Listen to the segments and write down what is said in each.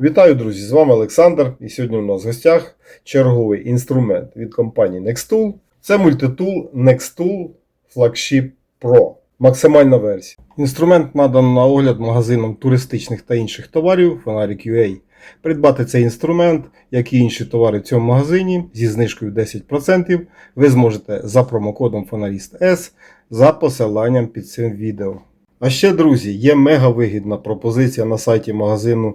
Вітаю, друзі! З вами Олександр. І сьогодні у нас в гостях черговий інструмент від компанії Nextool. Це мультитул Nextool Flagship Pro. Максимальна версія. Інструмент надано на огляд магазинам туристичних та інших товарів Фонарик UA. Придбати цей інструмент, як і інші товари в цьому магазині зі знижкою 10% ви зможете за промокодом Фонаріст S за посиланням під цим відео. А ще, друзі, є мега вигідна пропозиція на сайті магазину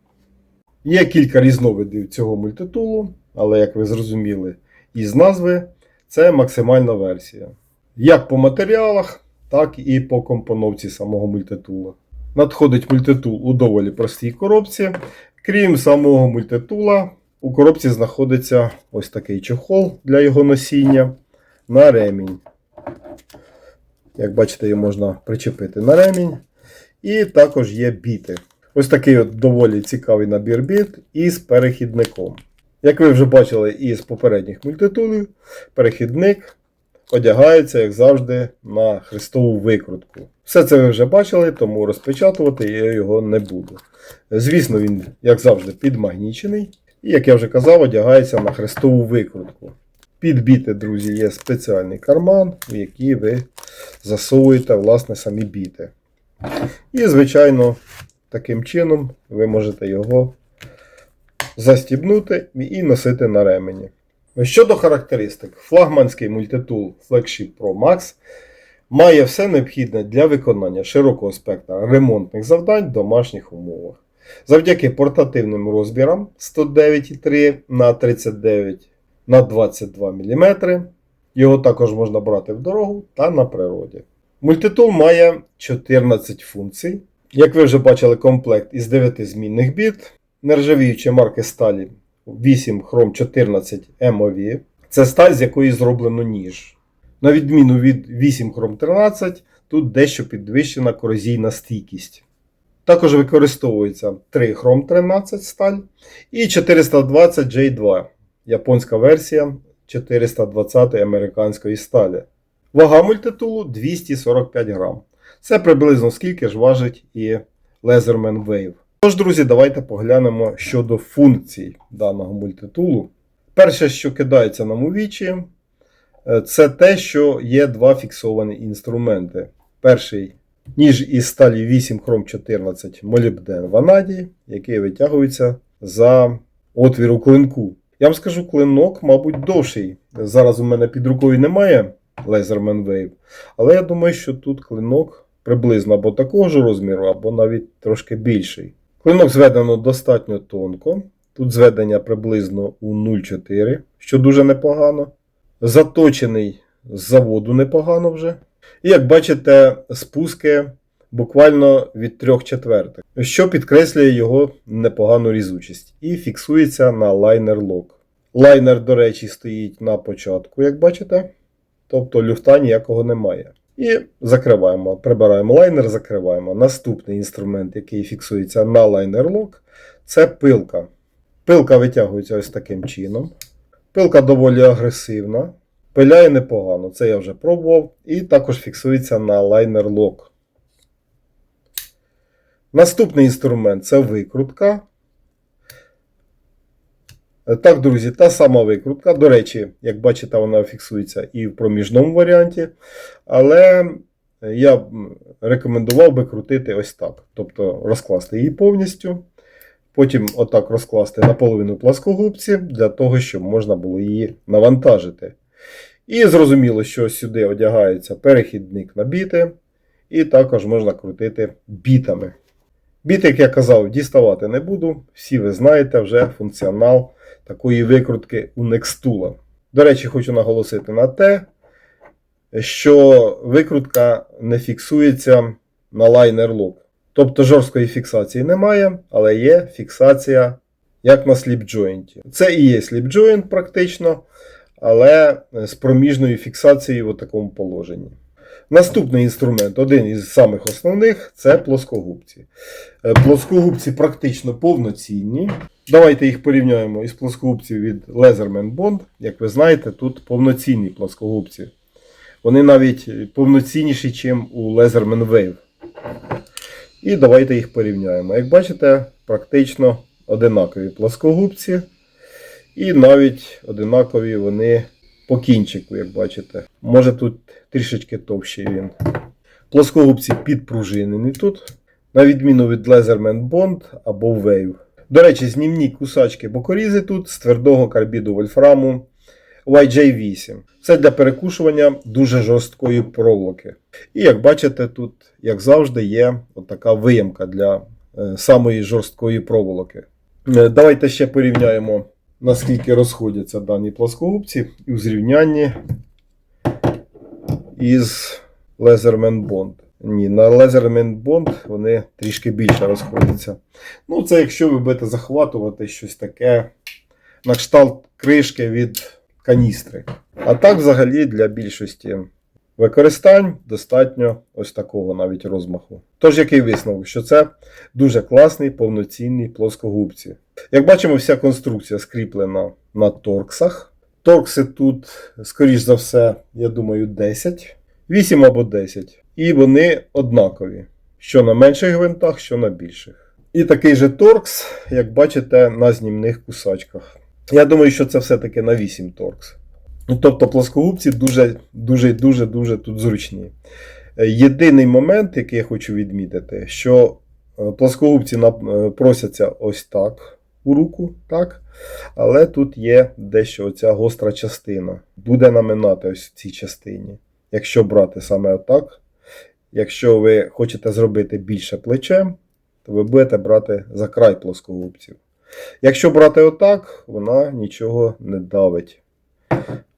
Є кілька різновидів цього мультитулу, але, як ви зрозуміли, із назви це максимальна версія. Як по матеріалах, так і по компоновці самого мультитула. Надходить мультитул у доволі простій коробці. Крім самого мультитула, у коробці знаходиться ось такий чохол для його носіння на ремінь. Як бачите, його можна причепити на ремінь. І також є біти. Ось такий от доволі цікавий набір біт із перехідником. Як ви вже бачили із попередніх мультитулів, перехідник одягається, як завжди, на хрестову викрутку. Все це ви вже бачили, тому розпечатувати я його не буду. Звісно, він, як завжди, підмагнічений. І, як я вже казав, одягається на хрестову викрутку. Під біти, друзі, є спеціальний карман, в який ви засовуєте власне самі біти. І, звичайно, таким чином ви можете його застібнути і носити на ремені. Щодо характеристик, флагманський мультитул Flagship Pro Max має все необхідне для виконання широкого спектра ремонтних завдань в домашніх умовах. Завдяки портативним розмірам 109,3 на 39 на 22 мм. Його також можна брати в дорогу та на природі. Мультитул має 14 функцій. Як ви вже бачили, комплект із 9 змінних біт, нержавіючі марки сталі 8 Chrome 14 MOV. Це сталь, з якої зроблено ніж. На відміну від 8 Chrome 13, тут дещо підвищена корозійна стійкість. Також використовується 3 Chrome 13 сталь і 420 J2, японська версія 420 американської сталі. Вага мультитулу 245 грам. Це приблизно скільки ж важить і Leatherman Wave. Тож, друзі, давайте поглянемо щодо функцій даного мультитулу. Перше, що кидається нам у вічі, е, це те, що є два фіксовані інструменти. Перший ніж із сталі 8 Chrome 14 молібден ванадій, який витягується за отвір у клинку. Я вам скажу, клинок, мабуть, довший. Зараз у мене під рукою немає Laserman Wave, але я думаю, що тут клинок приблизно або такого ж розміру, або навіть трошки більший. Клинок зведено достатньо тонко. Тут зведення приблизно у 0,4, що дуже непогано. Заточений з заводу непогано вже. І як бачите, спуски буквально від 3 четвертих, що підкреслює його непогану різучість. І фіксується на лайнер лок. Лайнер, до речі, стоїть на початку, як бачите. Тобто люфта ніякого немає. І закриваємо, прибираємо лайнер, закриваємо. Наступний інструмент, який фіксується на лайнер лок, це пилка. Пилка витягується ось таким чином. Пилка доволі агресивна. Пиляє непогано, це я вже пробував. І також фіксується на лайнер лок. Наступний інструмент це викрутка. Так, друзі, та сама викрутка. До речі, як бачите, вона фіксується і в проміжному варіанті. Але я б рекомендував би крутити ось так. Тобто розкласти її повністю. Потім отак розкласти наполовину пласкогубці, для того, щоб можна було її навантажити. І зрозуміло, що сюди одягається перехідник на біти, і також можна крутити бітами. Біт, як я казав, діставати не буду. Всі ви знаєте вже функціонал такої викрутки у Nextool. До речі, хочу наголосити на те, що викрутка не фіксується на лайнер лок. Тобто жорсткої фіксації немає, але є фіксація як на сліпджойнті. Це і є сліпджойнт практично, але з проміжною фіксацією в такому положенні. Наступний інструмент, один із самих основних, це плоскогубці. Е, Плоскогубці практично повноцінні. Давайте їх порівняємо із плоскогубців від Leatherman Bond. Як ви знаєте, тут повноцінні плоскогубці. Вони навіть повноцінніші, ніж у Leatherman Wave. І давайте їх порівняємо. Як бачите, практично одинакові плоскогубці. І навіть одинакові вони по кінчику, як бачите. Може тут трішечки товщий він. Плоскогубці підпружинені тут, на відміну від Leatherman Bond або Wave. До речі, знімні кусачки бокорізи тут з твердого карбіду вольфраму YJ8. Це для перекушування дуже жорсткої проволоки. І як бачите, тут, як завжди, є така виємка для е, самої жорсткої проволоки. Е, Давайте ще порівняємо, наскільки розходяться дані плоскогубці у зрівнянні із Leatherman Bond. Ні, на Leatherman Bond вони трішки більше розходяться. Ну, це якщо ви будете захватувати щось таке на кшталт кришки від каністри. А так, взагалі, для більшості використань достатньо ось такого навіть розмаху. Тож, який висновок, що це дуже класний повноцінний плоскогубці. Як бачимо, вся конструкція скріплена на торксах. Торкси тут, скоріш за все, я думаю, 10, 8 або 10. І вони однакові, що на менших гвинтах, що на більших. І такий же торкс, як бачите, на знімних кусачках. Я думаю, що це все-таки на 8 торкс. Ну, Тобто плоскогубці дуже дуже дуже дуже тут зручні. Е, Єдиний момент, який я хочу відмітити, що е, плоскогубці е, просяться ось так у руку, так? але тут є дещо оця гостра частина. Буде наминати ось в цій частині. Якщо брати саме отак, якщо ви хочете зробити більше плечем, то ви будете брати за край плоскогубців. Якщо брати отак, вона нічого не давить.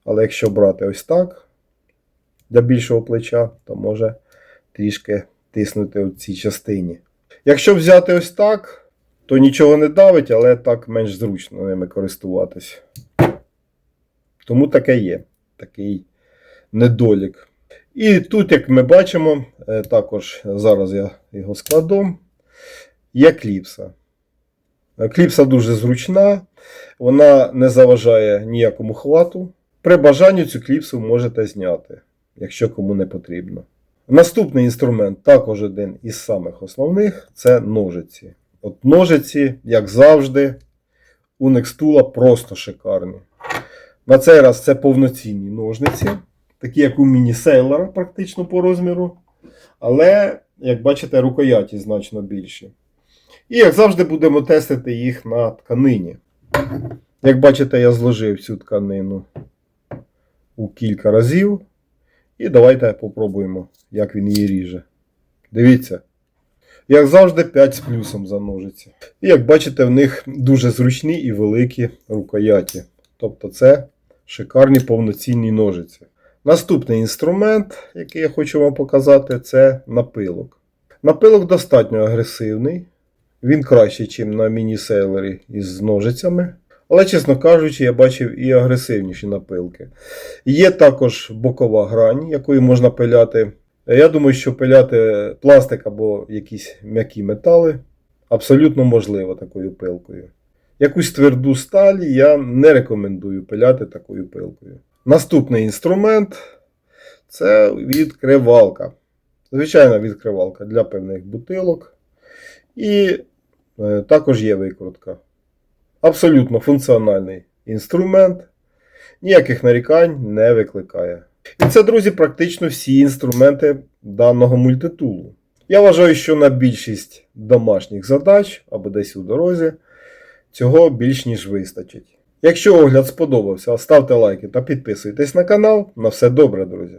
Але якщо брати ось так для більшого плеча, то може трішки тиснути в цій частині. Якщо взяти ось так, то нічого не давить, але так менш зручно ними користуватись. Тому таке є, такий недолік. І тут, як ми бачимо, е, також зараз я його складу, є кліпса. Кліпса дуже зручна, вона не заважає ніякому хвату. При бажанні цю кліпсу можете зняти, якщо кому не потрібно. Наступний інструмент, також один із самих основних, це ножиці. От ножиці, як завжди, у Nextula просто шикарні. На цей раз це повноцінні ножниці, такі як у міні-сейлора, практично по розміру. Але, як бачите, рукояті значно більші. І, як завжди, будемо тестити їх на тканині. Як бачите, я зложив цю тканину у кілька разів. І давайте попробуємо, як він її ріже. Дивіться. Як завжди, 5 з плюсом за ножиці. І як бачите, в них дуже зручні і великі рукояті. Тобто це шикарні повноцінні ножиці. Наступний інструмент, який я хочу вам показати, це напилок. Напилок достатньо агресивний. Він кращий, ніж на міні-сейлері із ножицями. Але, чесно кажучи, я бачив і агресивніші напилки. Є також бокова грань, якою можна пиляти. Я думаю, що пиляти пластик або якісь м'які метали абсолютно можливо такою пилкою. Якусь тверду сталь я не рекомендую пиляти такою пилкою. Наступний інструмент це відкривалка. Звичайна відкривалка для певних бутилок. І е, також є викрутка. Абсолютно функціональний інструмент. Ніяких нарікань не викликає. І це, друзі, практично всі інструменти даного мультитулу. Я вважаю, що на більшість домашніх задач або десь у дорозі цього більш ніж вистачить. Якщо огляд сподобався, ставте лайки та підписуйтесь на канал. На все добре, друзі!